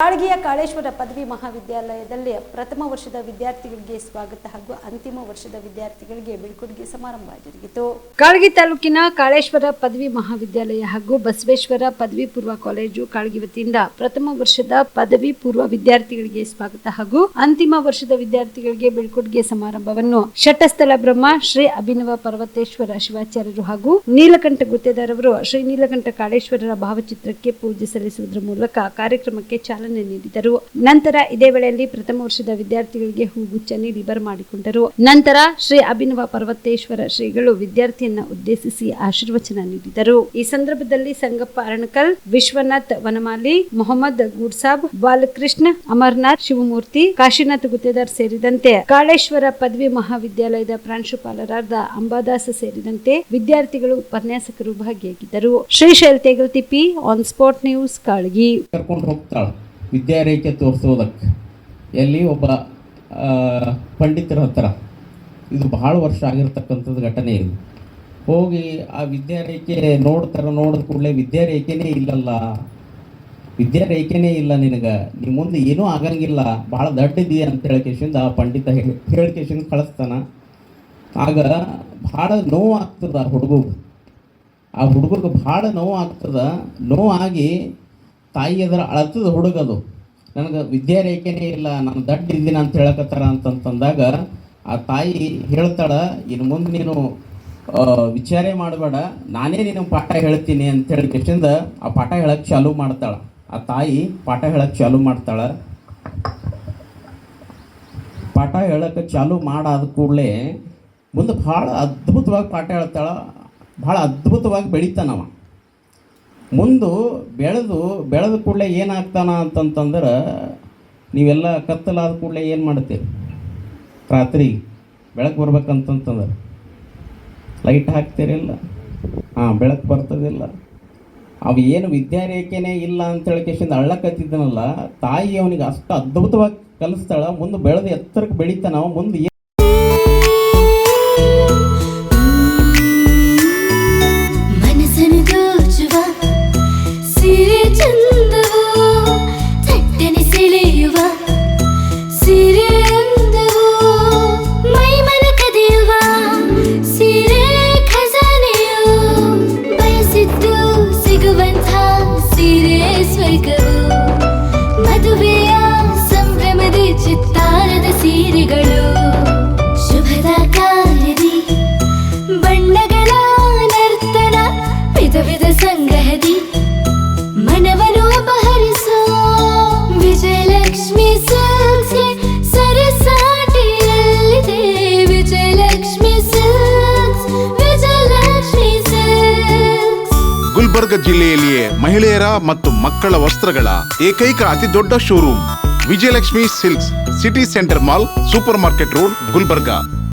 ಕಾಳಗಿಯ ಕಾಳೇಶ್ವರ ಪದವಿ ಮಹಾವಿದ್ಯಾಲಯದಲ್ಲಿ ಪ್ರಥಮ ವರ್ಷದ ವಿದ್ಯಾರ್ಥಿಗಳಿಗೆ ಸ್ವಾಗತ ಹಾಗೂ ಅಂತಿಮ ವರ್ಷದ ವಿದ್ಯಾರ್ಥಿಗಳಿಗೆ ಬೀಳ್ಕೊಡುಗೆ ಸಮಾರಂಭ ಜರುಗಿತು ಕಾಳಗಿ ತಾಲೂಕಿನ ಕಾಳೇಶ್ವರ ಪದವಿ ಮಹಾವಿದ್ಯಾಲಯ ಹಾಗೂ ಬಸವೇಶ್ವರ ಪದವಿ ಪೂರ್ವ ಕಾಲೇಜು ಕಾಳಗಿ ವತಿಯಿಂದ ಪ್ರಥಮ ವರ್ಷದ ಪದವಿ ಪೂರ್ವ ವಿದ್ಯಾರ್ಥಿಗಳಿಗೆ ಸ್ವಾಗತ ಹಾಗೂ ಅಂತಿಮ ವರ್ಷದ ವಿದ್ಯಾರ್ಥಿಗಳಿಗೆ ಬೀಳ್ಕೊಡುಗೆ ಸಮಾರಂಭವನ್ನು ಶಟಸ್ಥಲ ಬ್ರಹ್ಮ ಶ್ರೀ ಅಭಿನವ ಪರ್ವತೇಶ್ವರ ಶಿವಾಚಾರ್ಯರು ಹಾಗೂ ನೀಲಕಂಠ ಗುತ್ತೇದಾರ್ ಅವರು ಶ್ರೀ ನೀಲಕಂಠ ಕಾಳೇಶ್ವರರ ಭಾವಚಿತ್ರಕ್ಕೆ ಪೂಜೆ ಸಲ್ಲಿಸುವುದರ ಮೂಲಕ ಕಾರ್ಯಕ್ರಮಕ್ಕೆ ಚಾಲನೆ ನೀಡಿದರು. ನಂತರ ಇದೇ ವೇಳೆಯಲ್ಲಿ ಪ್ರಥಮ ವರ್ಷದ ವಿದ್ಯಾರ್ಥಿಗಳಿಗೆ ಹೂಗುಚ್ಚ ನೀಡಿ ಬರಮಾಡಿಕೊಂಡರು ನಂತರ ಶ್ರೀ ಅಭಿನವ ಪರ್ವತೇಶ್ವರ ಶ್ರೀಗಳು ವಿದ್ಯಾರ್ಥಿಯನ್ನ ಉದ್ದೇಶಿಸಿ ಆಶೀರ್ವಚನ ನೀಡಿದರು. ಈ ಸಂದರ್ಭದಲ್ಲಿ ಸಂಗಪ್ಪ ಅರಣಕಲ್, ವಿಶ್ವನಾಥ್ ವನಮಾಲಿ, ಮೊಹಮ್ಮದ್ ಗೂಡ್ಸಾಬ್, ಬಾಲಕೃಷ್ಣ, ಅಮರ್ನಾಥ್, ಶಿವಮೂರ್ತಿ, ಕಾಶಿನಾಥ್ ಗುತ್ತೇದಾರ್ ಸೇರಿದಂತೆ ಕಾಳೇಶ್ವರ ಪದವಿ ಮಹಾವಿದ್ಯಾಲಯದ ಪ್ರಾಂಶುಪಾಲರಾದ ಅಂಬಾದಾಸ್ ಸೇರಿದಂತೆ ವಿದ್ಯಾರ್ಥಿಗಳು ಉಪನ್ಯಾಸಕರು ಭಾಗಿಯಾಗಿದ್ದರು. Shrishail Tegaltippi on spot news Kalagi. ಕರ್ಕೊಂಡು ಹೋಗ್ತಾಳೆ. ವಿದ್ಯಾರೇಖೆ ತೋರಿಸೋದಕ್ಕೆ. ಎಲ್ಲಿ ಒಬ್ಬ ಪಂಡಿತರ ಹತ್ರ, ಇದು ಬಹಳ ವರ್ಷ ಆಗಿರ್ತಕ್ಕಂಥದ್ದು ಘಟನೆ ಇದು. ಹೋಗಿ ಆ ವಿದ್ಯಾರೇಖೆ ನೋಡ್ತಾರ, ನೋಡಿದ ಕೂಡಲೇ ವಿದ್ಯಾರೇಖೆನೇ ಇಲ್ಲಲ್ಲ. ವಿದ್ಯಾರೇಖೆನೇ ಇಲ್ಲ ನಿನಗೆ. ನಿಮ್ಮ ಮುಂದೆ ಏನೂ ಆಗಂಗಿಲ್ಲ. ಭಾಳ ದಡ್ಡಿದೆ ಅಂತ ಹೇಳ್ಕೇಶಿಂದ ಆ ಪಂಡಿತ ಹೇಳಿ ಹೇಳ್ಕೇಶಿಂದ ಕಳಿಸ್ತಾನ. ಆಗ ಭಾಳ ನೋವು ಆಗ್ತದ ಆ ಹುಡುಗಗೆ. ಆ ಹುಡುಗಗೆ ಭಾಳ ನೋವು ಆಗ್ತದ. ನೋವಾಗಿ ತಾಯಿ ಎದುರು ಅಳತದ ಹುಡುಗದು. ನನಗೆ ವಿದ್ಯಾರೇಖೆನೇ ಇಲ್ಲ, ನಾನು ದಡ್ಡ ಇದ್ದೀನಿ ಅಂತ ಹೇಳಕತ್ತಾರ ಅಂತಂತಂದಾಗ ಆ ತಾಯಿ ಹೇಳ್ತಾಳ ಇನ್ನು ಮುಂದೆ ನೀನು ವಿಚಾರೇ ಮಾಡಬೇಡ, ನಾನೇ ನಿನ್ನ ಪಾಠ ಹೇಳ್ತೀನಿ ಅಂತ ಹೇಳಿ ಕೆಷ್ಟಿಂದ ಆ ಪಾಠ ಹೇಳಕ್ಕೆ ಚಾಲೂ ಮಾಡ್ತಾಳ. ಆ ತಾಯಿ ಪಾಠ ಹೇಳಕ್ಕೆ ಚಾಲು ಮಾಡ್ತಾಳ. ಪಾಠ ಹೇಳಕ್ಕೆ ಚಾಲೂ ಮಾಡಾದ ಕೂಡಲೇ ಮುಂದೆ ಭಾಳ ಅದ್ಭುತವಾಗಿ ಪಾಠ ಹೇಳ್ತಾಳ, ಭಾಳ ಅದ್ಭುತವಾಗಿ ಬೆಳಿತಾನವ. ಮುಂದು ಬೆಳೆದು, ಬೆಳೆದ ಕೂಡಲೇ ಏನಾಗ್ತಾನ ಅಂತಂತಂದ್ರೆ ನೀವೆಲ್ಲ ಕತ್ತಲಾದ ಕೂಡಲೇ ಏನು ಮಾಡ್ತೀರಿ ರಾತ್ರಿ ಬೆಳಕು ಬರ್ಬೇಕಂತಂತಂದ್ರೆ. ಲೈಟ್ ಹಾಕ್ತೀರಿಲ್ಲ ಹಾಂ, ಬೆಳಕು ಬರ್ತದಿಲ್ಲ. ಅವು ಏನು ವಿದ್ಯಾರೇಖೆನೇ ಇಲ್ಲ ಅಂತ ಹೇಳ್ಕೇಶಿಂದ ಅಳ್ಳಕತ್ತಿದ್ದನಲ್ಲ, ತಾಯಿ ಅವನಿಗೆ ಅಷ್ಟು ಅದ್ಭುತವಾಗಿ ಕಲಿಸ್ತಾಳ, ಮುಂದೆ ಬೆಳೆದು ಎತ್ತರಕ್ಕೆ ಬೆಳಿತಾನ ಮುಂದೆ ಸಂಗ್ರಹದಿ ಮನವನು ಅಪಹರಿಸೋ. ವಿಜಯಲಕ್ಷ್ಮಿ ಸಿಲ್ಕ್ಸ್ಗೆ ಸರಸಾಟಿಯಲ್ಲಿದೆ. ವಿಜಯಲಕ್ಷ್ಮಿ ಸಿಲ್ಕ್ಸ್ ವಿಜಯಲಕ್ಷ್ಮಿ ಸಿಲ್ಕ್ಸ್ ಗುಲ್ಬರ್ಗ ಜಿಲ್ಲೆಯಲ್ಲಿಯೇ ಮಹಿಳೆಯರ ಮತ್ತು ಮಕ್ಕಳ ವಸ್ತ್ರಗಳ ಏಕೈಕ ಅತಿ ದೊಡ್ಡ showroom, Vijayalakshmi silks city centre mall, supermarket road, Gulbarga.